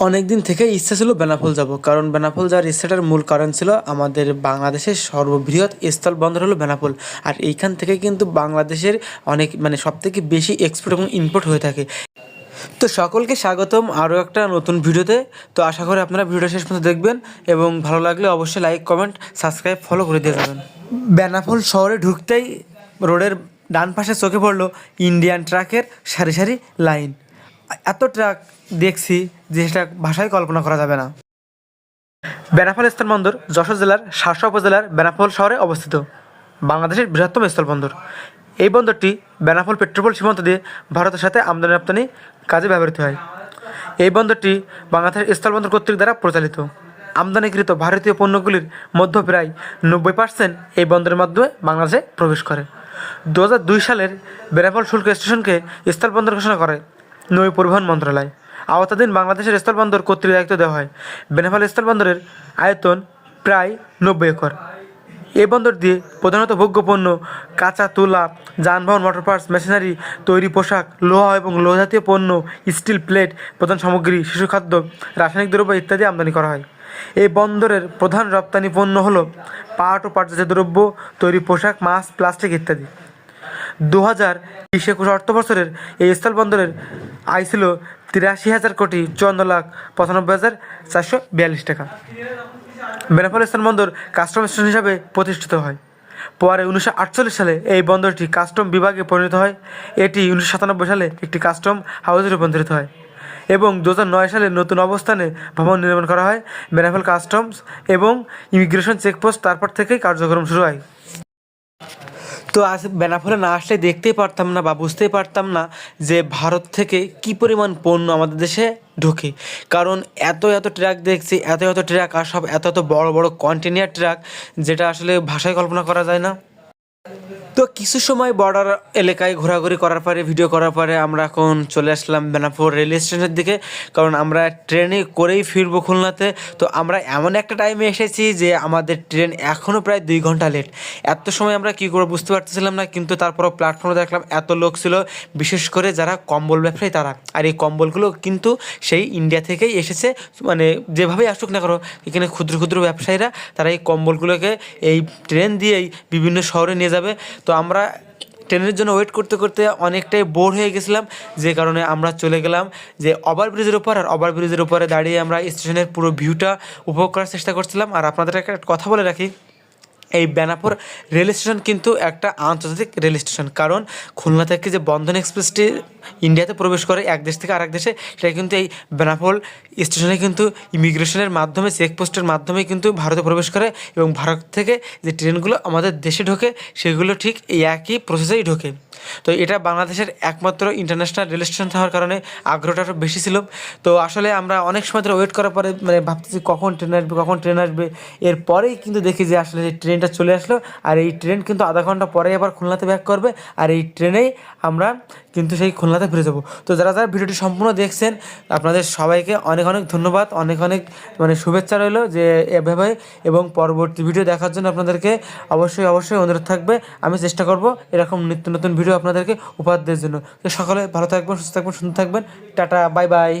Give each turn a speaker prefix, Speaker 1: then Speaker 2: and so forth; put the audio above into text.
Speaker 1: অনেক দিন থেকেই ইচ্ছা ছিল বেনাপোল যাব, কারণ বেনাপোল যাওয়ার ইচ্ছাটার মূল কারণ ছিল আমাদের বাংলাদেশের সর্ববৃহৎ স্থল বন্দর হলো বেনাপোল। আর এইখান থেকে কিন্তু বাংলাদেশের অনেক মানে সব থেকে বেশি এক্সপোর্ট এবং ইম্পোর্ট হয়ে থাকে। তো সকলকে স্বাগতম আরও একটা নতুন ভিডিওতে। তো আশা করি আপনারা ভিডিওটা শেষ পর্যন্ত দেখবেন এবং ভালো লাগলে অবশ্যই লাইক কমেন্ট সাবস্ক্রাইব ফলো করে দিয়ে যাবেন। বেনাপোল শহরে ঢুকতেই রোডের ডান পাশে চোখে পড়ল ইন্ডিয়ান ট্রাকের সারি সারি লাইন এত ট্রাক দেখছি যে সেটা ভাষায় কল্পনা করা যাবে না। বেনাপোল স্থলবন্দর যশোর জেলার শাসা উপজেলার বেনাপোল শহরে অবস্থিত। বাংলাদেশের বৃহত্তম স্থলবন্দর। এই বন্দরটি বেনাপোল পেট্রোপল সীমান্ত দিয়ে ভারতের সাথে আমদানি রপ্তানি কাজে ব্যবহৃত হয়। এই বন্দরটি বাংলাদেশের স্থলবন্দর কর্তৃক দ্বারা পরিচালিত। আমদানিকৃত ভারতীয় পণ্যগুলির মধ্যে প্রায় নব্বই পার্সেন্ট এই বন্দরের মাধ্যমে বাংলাদেশে প্রবেশ করে। দু সালের বেনাপোল শুল্ক স্টেশনকে স্থলবন্দর ঘোষণা করে। নৌ পরিবহন মন্ত্রণালয়। আওতাধীন বাংলাদেশের স্থলবন্দর কর্তৃক দায়িত্ব দেওয়া হয়। বেনাপোল স্থলবন্দরের আয়তন প্রায় নব্বই একর। এই বন্দর দিয়ে প্রধানত ভোগ্য পণ্য কাঁচা তুলা, যানবাহন মোটর পার্টস মেশিনারি তৈরি পোশাক, লোহা এবং লোহজাতীয় পণ্য স্টিল প্লেট প্রধান সামগ্রী, শিশু খাদ্য, রাসায়নিক দ্রব্য ইত্যাদি আমদানি করা হয়। এই বন্দরের প্রধান রপ্তানি পণ্য হলো পাট ও পাটজাতীয় দ্রব্য, তৈরি পোশাক, মাছ প্লাস্টিক ইত্যাদি। দু হাজার বিশ একুশ অর্থ বছরের এই স্থলবন্দরের আয় ছিল তিরাশি হাজার কোটি চুয়ান্ন লাখ পঁচানব্বই হাজার চারশো বিয়াল্লিশ টাকা। বেনাপোল স্থলবন্দর কাস্টম স্টেশন হিসাবে প্রতিষ্ঠিত হয়। পরে উনিশশো আটচল্লিশ সালে এই বন্দরটি কাস্টম বিভাগে পরিণত হয়। এটি উনিশশো সাতানব্বই সালে একটি কাস্টম হাউসে রূপান্তরিত হয় এবং দু সালে নতুন অবস্থানে ভবন নির্মাণ করা হয় বেনাফল কাস্টমস এবং ইমিগ্রেশন চেকপোস্ট তারপর থেকেই কার্যক্রম শুরু হয়। তো আজ বেনাফলে না আসলে দেখতেই পারতাম না বা বুঝতেই পারতাম না যে ভারত থেকে কি পরিমাণ পণ্য আমাদের দেশে ঢোকে। কারণ এত এত ট্র্যাক দেখছি, এত এত ট্র্যাক আর সব এত এত বড় বড় কন্টেনিয়ার ট্র্যাক যেটা আসলে ভাষায় কল্পনা করা যায় না। কিছু সময় বর্ডার এলাকায় ঘোরাঘুরি করার পরে ভিডিও করার পরে আমরা এখন চলে আসলাম বেনাপুর রেল স্টেশনের দিকে। কারণ আমরা ট্রেনে করেই ফিরবো খুলনাতে। তো আমরা এমন একটা টাইমে এসেছি যে আমাদের ট্রেন এখনও প্রায় দুই ঘণ্টা লেট এত সময় আমরা কী করে বুঝতে পারতেছিলাম না, কিন্তু তারপরও প্ল্যাটফর্মে দেখলাম এত লোক ছিল, বিশেষ করে যারা কম্বল ব্যবসায়ী তারা। আর এই কম্বলগুলো কিন্তু সেই ইন্ডিয়া থেকেই এসেছে। মানে যেভাবেই আসুক না করো এখানে ক্ষুদ্র ক্ষুদ্র ব্যবসায়ীরা, তারা এই কম্বলগুলোকে এই ট্রেন দিয়েই বিভিন্ন শহরে নিয়ে যাবে। তো আমরা ট্রেনের জন্য ওয়েট করতে করতে অনেকটাই বোর হয়ে গেছিলাম, যে কারণে আমরা চলে গেলাম, যে ওভার ব্রিজের উপর আর ওভারব্রিজের উপরে দাঁড়িয়ে আমরা স্টেশনের পুরো ভিউটা উপভোগ করার চেষ্টা করছিলাম। আর আপনাদের একটা কথা বলে রাখি এই বেনাপুর রেল স্টেশন কিন্তু একটা আন্তর্জাতিক রেল স্টেশন। কারণ খুলনা থেকে যে বন্ধন এক্সপ্রেসটি ইন্ডিয়াতে প্রবেশ করে এক দেশ থেকে আরেক দেশে, সেটা কিন্তু এই বেনাপোল স্টেশনে কিন্তু ইমিগ্রেশনের মাধ্যমে, চেকপোস্টের মাধ্যমে কিন্তু ভারতে প্রবেশ করে এবং ভারত থেকে যে ট্রেনগুলো আমাদের দেশে ঢোকে, সেগুলো ঠিক এই একই প্রসেসেই ঢোকে। তো এটা বাংলাদেশের একমাত্র ইন্টারন্যাশনাল রেল স্টেশন থাকার কারণে আগ্রহটা আরও বেশি ছিল। তো আসলে আমরা অনেক সময় ধরে ওয়েট করার পরে মানে ভাবতেছি কখন ট্রেন আসবে, কখন ট্রেন আসবে। এরপরেই কিন্তু দেখি যে আসলে ট্রেনটা চলে আসলো আর এই ট্রেন কিন্তু আধা ঘণ্টা পরেই আবার খুলনাতে ব্যাক করবে আর এই ট্রেনেই আমরা কিন্তু সেই খুলনাতে ফিরে যাব। তো যারা যারা ভিডিওটি সম্পূর্ণ দেখছেন, আপনাদের সবাইকে অনেক অনেক ধন্যবাদ, অনেক অনেক মানে শুভেচ্ছা রইল যে এভাবে এবং পরবর্তী ভিডিও দেখার জন্য আপনাদেরকে অবশ্যই অবশ্যই অনুরোধ থাকবে। আমি চেষ্টা করব এরকম নিত্য নতুন ভিডিও আপনাদেরকে উপহার দেওয়ার জন্য। সকলে ভালো থাকবেন সুস্থ থাকবেন সুন্দর থাকবেন। Tata bye bye.